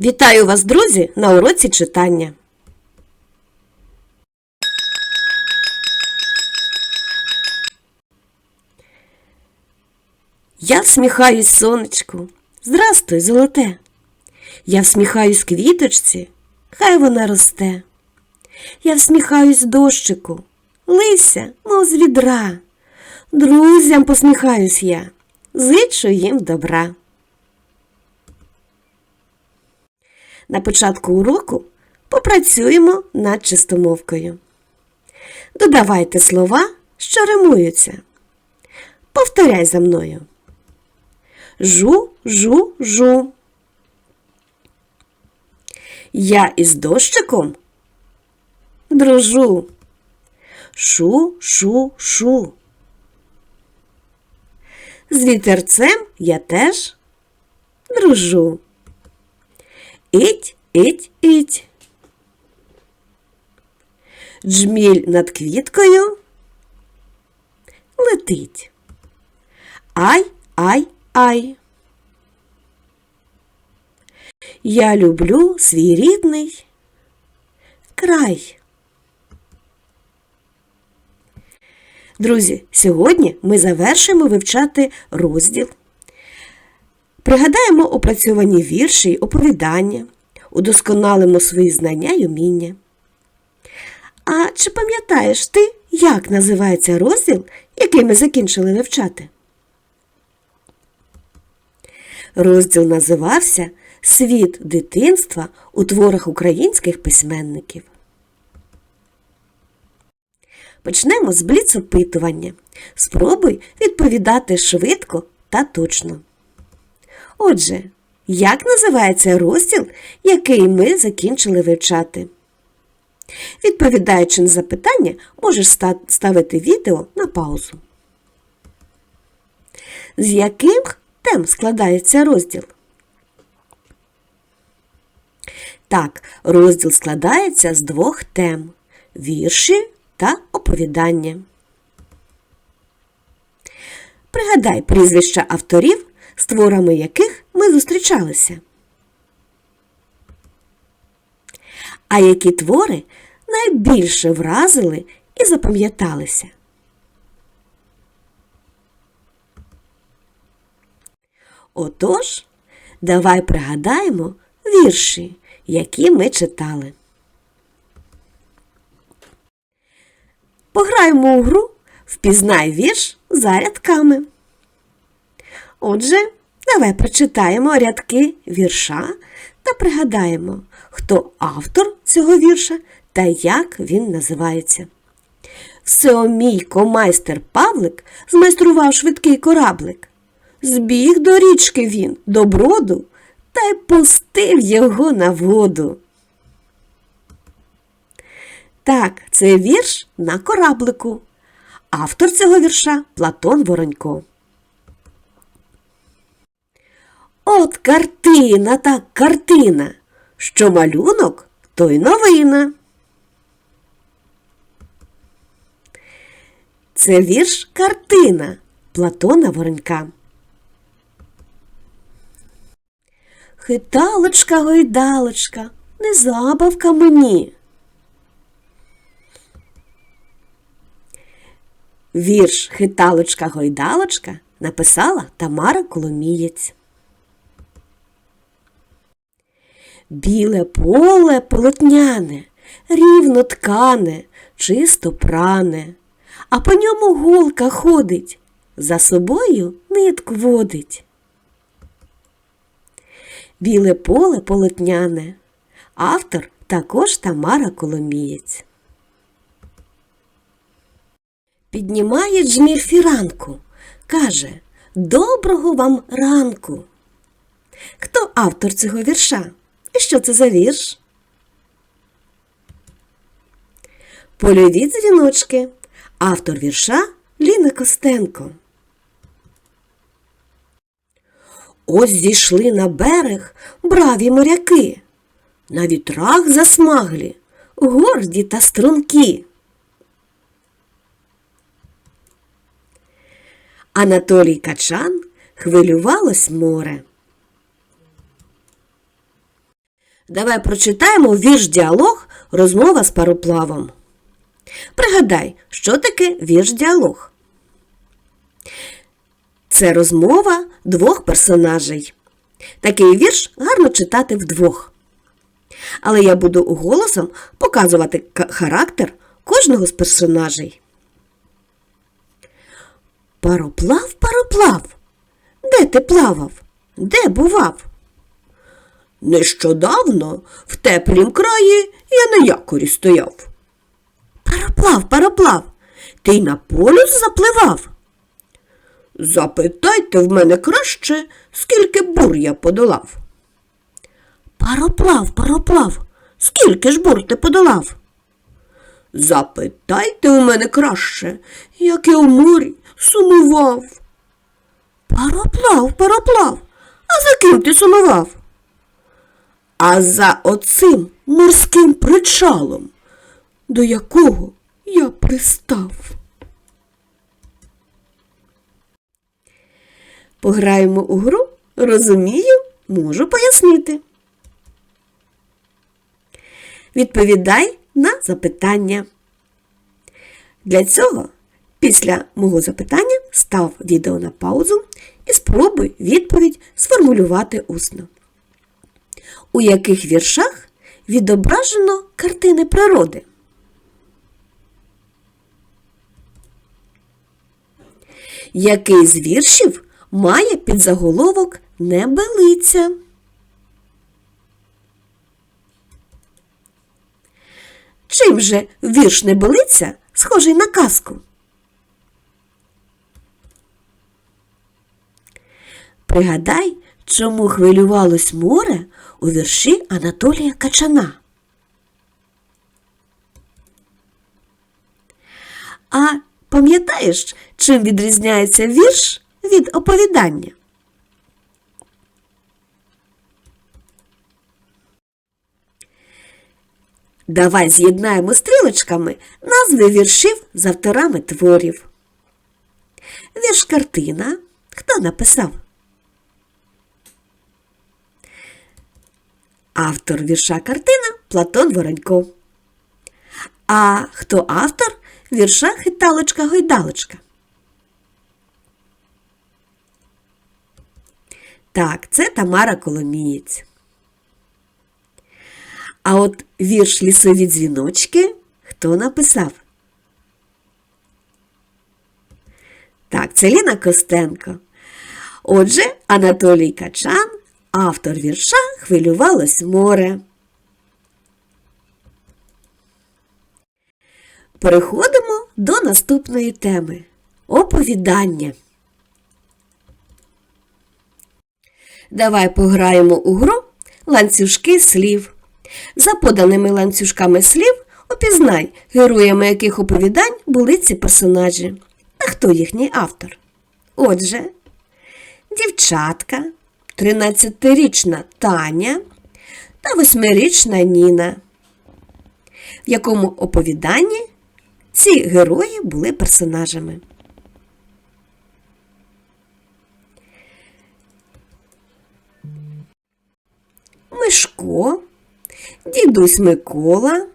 Вітаю вас, друзі, на уроці читання. Я всміхаюсь сонечку. Здрастуй, золоте. Я всміхаюсь квіточці, хай вона росте. Я всміхаюсь дощику, лися, мов з відра. Друзям посміхаюсь я, зичу їм добра. На початку уроку попрацюємо над чистомовкою. Додавайте слова, що римуються. Повторяй за мною. Жу, жу, жу. Я із дощиком дружу. Шу, шу, шу. З вітерцем я теж дружу. Іть, іть, іть. Джміль над квіткою летить. Ай, ай, ай. Я люблю свій рідний край. Друзі, сьогодні ми завершимо вивчати розділ. Пригадаємо опрацьовані вірші й оповідання, удосконалимо свої знання й уміння. А чи пам'ятаєш ти, як називається розділ, який ми закінчили вивчати? Розділ називався Світ дитинства у творах українських письменників. Почнемо з бліц-опитування. Спробуй відповідати швидко та точно. Отже, як називається розділ, який ми закінчили вивчати? Відповідаючи на запитання, можеш ставити відео на паузу. З яких тем складається розділ? Так, розділ складається з двох тем вірші та оповідання. Пригадай прізвища авторів, з творами яких ми зустрічалися. А які твори найбільше вразили і запам'яталися? Отож, давай пригадаємо вірші, які ми читали. Пограємо у гру Впізнай вірш за рядками. Отже, давай прочитаємо рядки вірша та пригадаємо, хто автор цього вірша та як він називається. Всеомійко майстер Павлик змайстрував швидкий кораблик. Збіг до річки він, до броду, та й пустив його на воду. Так, це вірш на кораблику. Автор цього вірша Платон Воронько. От картина так картина, що малюнок, то й новина. Це вірш картина Платона Воронька. Хиталочка гойдалочка, не забавка мені. Вірш Хиталочка-гойдалочка написала Тамара Коломієць. Біле поле полотняне, рівно ткане, чисто пране, а по ньому голка ходить, за собою нитку водить. Біле поле полотняне. Автор також Тамара Коломієць. Піднімає джміль фіранку, каже Доброго вам ранку. Хто автор цього вірша? Що це за вірш? Польові дзвіночки. Автор вірша Ліна Костенко. Ось зійшли на берег браві моряки, на вітрах засмаглі, горді та стрункі. Анатолій Качан хвилювалось море. Давай прочитаємо вірш діалог Розмова з пароплавом. Пригадай, що таке вірш діалог? Це розмова двох персонажей. Такий вірш гарно читати вдвох. Але я буду голосом показувати характер кожного з персонажей. Пароплав, пароплав. Де ти плавав? Де бував? Нещодавно в теплім краї я на якорі стояв. Пароплав, пароплав, ти й на полюс запливав. Запитайте в мене краще, скільки бур я подолав. Пароплав, пароплав, скільки ж бур ти подолав? Запитайте у мене краще, як я в морі сумував. Пароплав, пароплав, а за ким ти сумував? А за оцим морським причалом, до якого я пристав. Пограємо у гру, розумію, можу пояснити. Відповідай на запитання. Для цього після мого запитання став відео на паузу і спробуй відповідь сформулювати усно. У яких віршах відображено картини природи? Який з віршів має підзаголовок Небелиця? Чим же вірш Небелиця схожий на казку? Пригадай, чому хвилювалось море у вірші Анатолія Качана. А пам'ятаєш, чим відрізняється вірш від оповідання? Давай з'єднаємо стрілочками назви віршів з авторами творів. Вірш картина. Хто написав? Автор вірша картина Платон Воронько. А хто автор вірша Хиталочка Гойдалочка? Так, це Тамара Коломієць. А от вірш лісові дзвіночки хто написав? Так, це Ліна Костенко. Отже, Анатолій Качан, автор вірша Хвилювалось море. Переходимо до наступної теми оповідання. Давай пограємо у гру ланцюжки слів. За поданими ланцюжками слів опізнай, героями яких оповідань були ці персонажі. А хто їхній автор? Отже, дівчатка, 13-річна Таня та 8-річна Ніна, в якому оповіданні ці герої були персонажами. Мишко, дідусь Микола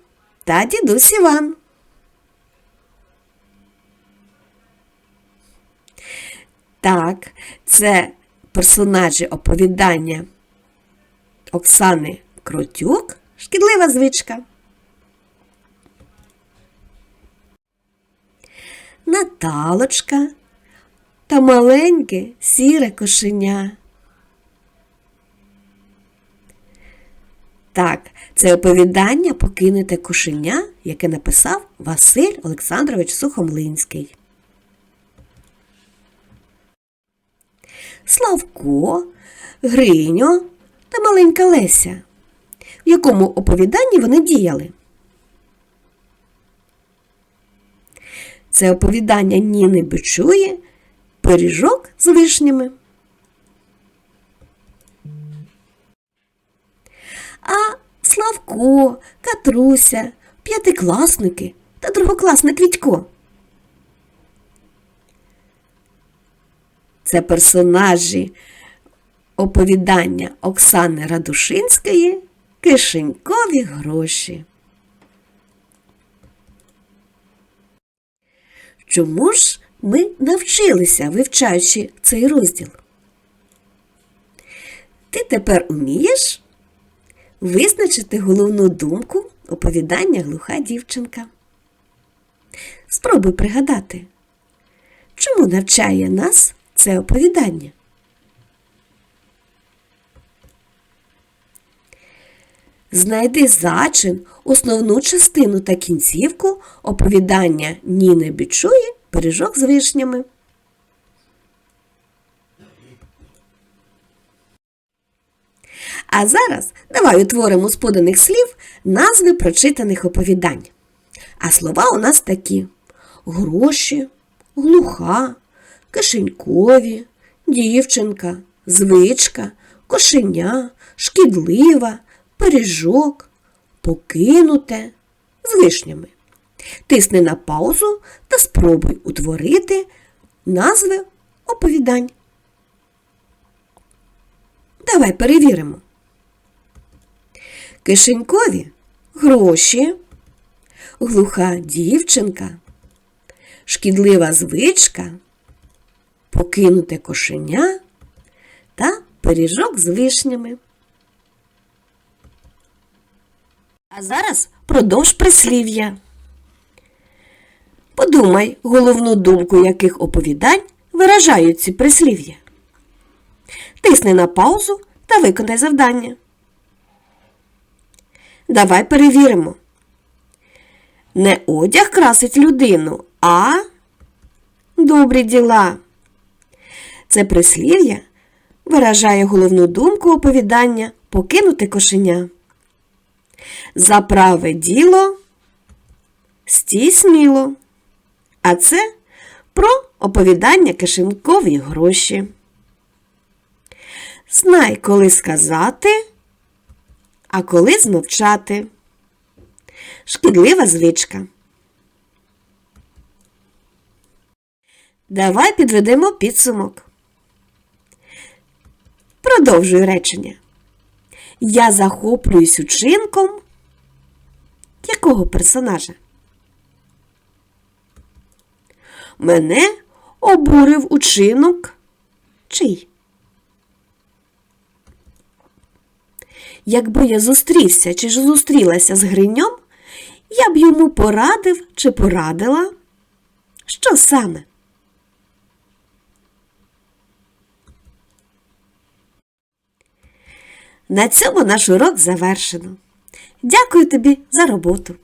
та дідусь Іван. Так, це персонажі оповідання Оксани Кротюк, шкідлива звичка. Наталочка та маленьке сіре кошеня. Так, це оповідання покинете кошеня, яке написав Василь Олександрович Сухомлинський. Славко, Гриньо та маленька Леся, в якому оповіданні вони діяли. Це оповідання Ніни Бичує Пиріжок з вишнями. А Славко, Катруся, п'ятикласники та другокласник Відько. Це персонажі оповідання Оксани Радушинської кишенькові гроші. Чому ж ми навчилися, вивчаючи цей розділ? Ти тепер умієш визначити головну думку оповідання глуха дівчинка. Спробуй пригадати, чому навчає нас це оповідання? Знайди зачин, основну частину та кінцівку оповідання Ніни Бічуї пиріжок з вишнями. А зараз давай утворимо з поданих слів назви прочитаних оповідань. А слова у нас такі: гроші, глуха, кишенькові, дівчинка, звичка, кошеня, шкідлива, пиріжок, покинуте з вишнями. Тисни на паузу та спробуй утворити назви оповідань. Давай перевіримо. Кишенькові гроші, глуха дівчинка, шкідлива звичка, покинуте кошеня та пиріжок з вишнями. А зараз продовж прислів'я. Подумай головну думку яких оповідань виражають ці прислів'я. Тисни на паузу та виконай завдання. Давай перевіримо. Не одяг красить людину, а добрі діла. Це прислів'я виражає головну думку оповідання покинути кошеня. За праве діло стій. А це про оповідання кишенькові гроші. Знай, коли сказати, а коли змовчати. Шкідлива звичка. Давай підведемо підсумок. Продовжуй речення. Я захоплююсь учинком якого персонажа? Мене обурив учинок чий? Якби я зустрівся чи ж зустрілася з Гриньом, я б йому порадив чи порадила. Що саме? На цьому наш урок завершено. Дякую тобі за роботу.